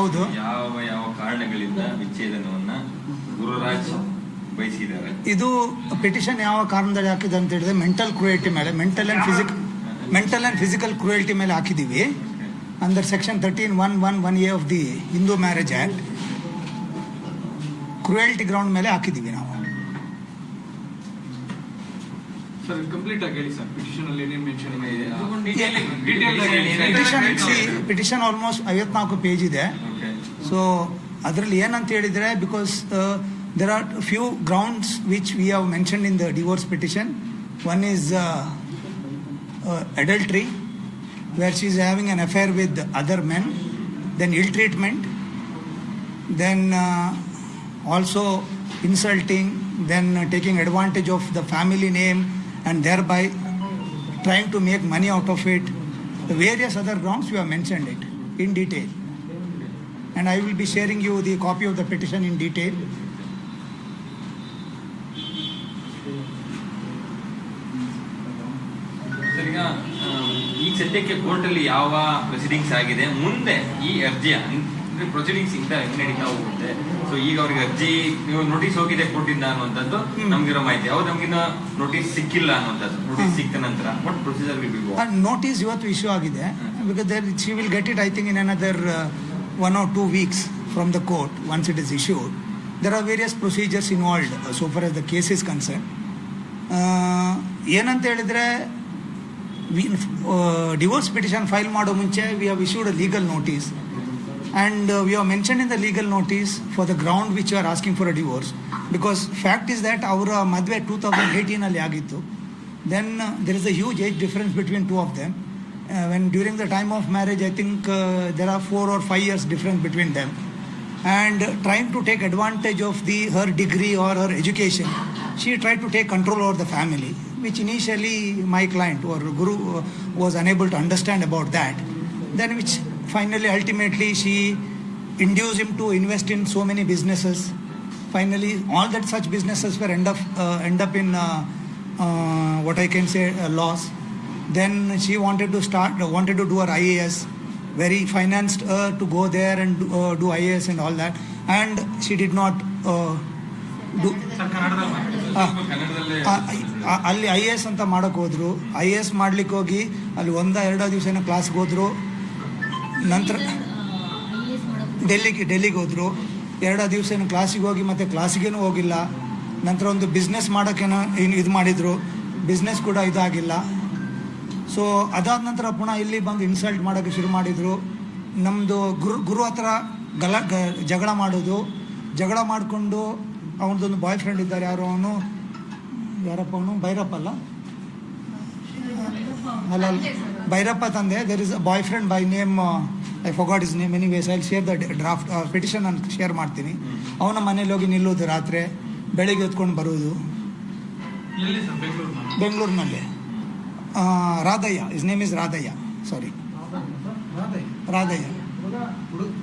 ಹೌದು. ಯಾವ ಯಾವ ಕಾರಣಗಳಿಂದ ವಿಚ್ಛೇದನವನ್ನ ಗುರುರಾಜ್ ಬಯಸಿದ್ದಾರೆ? ಇದು ಪಿಟಿಷನ್ ಯಾವ ಕಾರಣದಲ್ಲಿ ಹಾಕಿದೆ ಅಂತ ಹೇಳಿದ್ರೆ ಮೆಂಟಲ್ ಕ್ರೂಯಲ್ಟಿ ಮೇಲೆ mental and physic mental and physical cruelty ಮೇಲೆ ಹಾಕಿದೀವಿ. Under section thirteen one one one A of the Hindu marriage act cruelty ground ಮೇಲೆ ಹಾಕಿದ್ದೀವಿ ನಾವು. ಸರ್ ಕಂಪ್ಲೀಟ್ ಆಗಿ ಹೇಳಿ ಸರ್ ಪಿಟಿಷನ್ ಅಲ್ಲಿ ಏನೇನು ಮೆನ್ಷನ್ ಇದೆ? ಪಿಟಿಷನ್ ಸಿ ಪಿಟಿಷನ್ ಆಲ್ಮೋಸ್ಟ್ ಐವತ್ನಾಲ್ಕು ಪೇಜ್ ಇದೆ. ಸೊ ಅದರಲ್ಲಿ ಏನಂತ ಹೇಳಿದರೆ because there are few grounds which we have mention in the divorce petition one is adultery where she is having an affair with other men then ill treatment then uh, also insulting then uh, taking advantage of the family name and thereby trying to make money out of it the various other grounds we have mentioned it in detail And i will be sharing you the copy of the petition in detail. ಈಗ ಸದ್ಯಕ್ಕೆ court ಅಲ್ಲಿ ಯಾವ proceedings ಆಗಿದೆ? ಮುಂದೆ ಈ ಅರ್ಜಿಯ proceedings ಇಂದ ನಡೀತಾ ಹೋಗುತ್ತೆ. ಸೊ ಈಗ ಅವ್ರಿಗೆ ಅರ್ಜಿ ನೀವು ನೋಟಿಸ್ ಹೋಗಿದೆ ಕೋರ್ಟಿಂದ ಅನ್ನುವಂಥದ್ದು. ನಮ್ಗಿರೋ ಮಾಹಿತಿ. ಅವ್ರು ನಮ್ಗಿನ ನೋಟಿಸ್ ಸಿಕ್ಕಿಲ್ಲ ಅನ್ನುವಂಥದ್ದು. ನೋಟಿಸ್. ಸಿಕ್ಕ ನಂತರ. But procedure will be notice ಇವತ್ತು ಇಶ್ಯೂ ಆಗಿದೆ. Because there she will get it I think in another one or two weeks the court once once it is issued are various various procedures uh, so far as the case is concerned. ಏನಂತ ಹೇಳಿದರೆ V divorce petition file ಮಾಡೋ ಮುಂಚೆ we have issued a legal notice and we we mention in the legal notice for the ground which you are asking for a divorce because fact is that ಅವರ ಮದುವೆ two thousand ಏಯ್ಟೀನಲ್ಲಿ ಆಗಿತ್ತು then there is a huge age difference between two of them Uh, when during the time of marriage, I think uh, there are four or five years difference between them, and uh, trying to take advantage of the her degree or her education, she tried to take control over the family, which initially my client or guru was unable to understand about that. Then, which finally, ultimately, she induced him to invest in so many businesses. Finally, all that such businesses were end up uh, end up in uh, uh, what I can say loss. Then she wanted to start wanted to do her ias very financed her to go there and do, uh, do IAS and all that, and she did not uh, do. ಅಲ್ಲಿ I A S ಅಂತ ಮಾಡಕ್ಕೆ ಹೋದ್ರು. I A S ಮಾಡ್ಲಿಕ್ಕೆ ಹೋಗಿ ಅಲ್ಲಿ ಒಂದ ಎರಡೋ ದಿವಸ ಕ್ಲಾಸ್ಗೆ ಹೋದ್ರು. ನಂತರ ಡೆಲ್ಲಿಗೆ ಡೆಲ್ಲಿಗೆ ಹೋದ್ರು. ಎರಡೋ ದಿವಸ ಕ್ಲಾಸಿಗೆ ಹೋಗಿ ಮತ್ತೆ ಕ್ಲಾಸಿಗೇನು ಹೋಗಿಲ್ಲ. ನಂತರ ಒಂದು ಬಿಸ್ನೆಸ್ ಮಾಡೋಕ್ಕೇನೋ ಏನು ಇದು ಮಾಡಿದರು. ಬಿಸ್ನೆಸ್ ಕೂಡ ಇದಾಗಿಲ್ಲ. ಸೊ ಅದಾದ ನಂತರ ಪುನಃ ಇಲ್ಲಿ ಬಂದು ಇನ್ಸಲ್ಟ್ ಮಾಡೋಕ್ಕೆ ಶುರು ಮಾಡಿದರು. ನಮ್ಮದು ಗುರು ಗುರು ಹತ್ರ ಗಲ ಗ- ಜಗಳ ಮಾಡೋದು. ಜಗಳ ಮಾಡಿಕೊಂಡು ಅವನದೊಂದು ಬಾಯ್ ಫ್ರೆಂಡ್ ಇದ್ದಾರೆ ಯಾರು ಅವನು? ಯಾರಪ್ಪ ಅವನು? ಭೈರಪ್ಪ ಅಲ್ಲ? ಅಲ್ಲ ಅಲ್ಲ. ಭೈರಪ್ಪ ತಂದೆ. There is a boyfriend by name I forgot is name anyways I share the draft petition ನಾನು ಶೇರ್ ಮಾಡ್ತೀನಿ. ಅವನ ಮನೇಲಿ ಹೋಗಿ ನಿಲ್ಲೋದು ರಾತ್ರಿ. ಬೆಳಿಗ್ಗೆ ಹೊತ್ಕೊಂಡು ಬರೋದು. ಬೆಂಗಳೂರಿನಲ್ಲಿ. Radhaiah. Is name is Radhaiah. Sorry Radhaiah.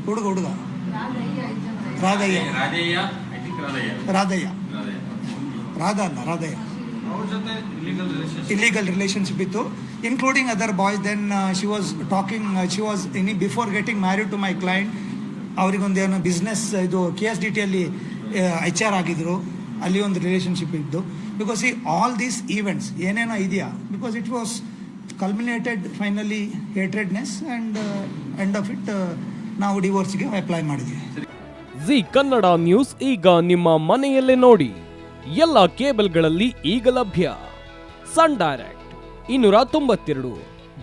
ಹುಡುಗ ಹುಡುಗ. ರಾಧಯ್ಯ. ರಾಧಯ್ಯ. ರಾಧ ಅಲ್ಲ, Radhaiah. Illegal relation illegal relationship ಇತ್ತು including other boys then she was talking she was in before getting married to my client ಅವರಿಗೊಂದು ಏನು ಬಿಸ್ನೆಸ್ ಇದು ಕೆ ಎಸ್ ಡಿ ಟಿಯಲ್ಲಿ H R ಆಗಿದ್ರು. ಅಲ್ಲಿ ಒಂದು ರಿಲೇಷನ್ಶಿಪ್ ಇದ್ದು. ಬಿಕಾಸ್ ಈ ಆಲ್ ದೀಸ್ ಈವೆಂಟ್ಸ್ ಏನೇನೋ ಇದೆಯಾ? Because it was culminated finally hatredness and end of it ನಾವು ಡಿವೋರ್ಸ್ಗೆ ಅಪ್ಲೈ ಮಾಡಿದ್ವಿ. ಜಿ ಕನ್ನಡ ನ್ಯೂಸ್ ಈಗ ನಿಮ್ಮ ಮನೆಯಲ್ಲೇ ನೋಡಿ. ಎಲ್ಲ ಕೇಬಲ್ಗಳಲ್ಲಿ ಈಗ ಲಭ್ಯ. ಸನ್ ಡೈರೆಕ್ಟ್ ಇನ್ನೂರ ತೊಂಬತ್ತೆರಡು,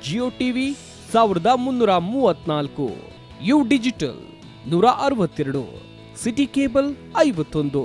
ಜಿಯೋ ಟಿವಿ ಸಾವಿರದ ಮುನ್ನೂರ ಮೂವತ್ನಾಲ್ಕು, ಯು ಡಿಜಿಟಲ್ ನೂರ ಅರವತ್ತೆರಡು, ಸಿಟಿ ಕೇಬಲ್ ಐವತ್ತೊಂದು.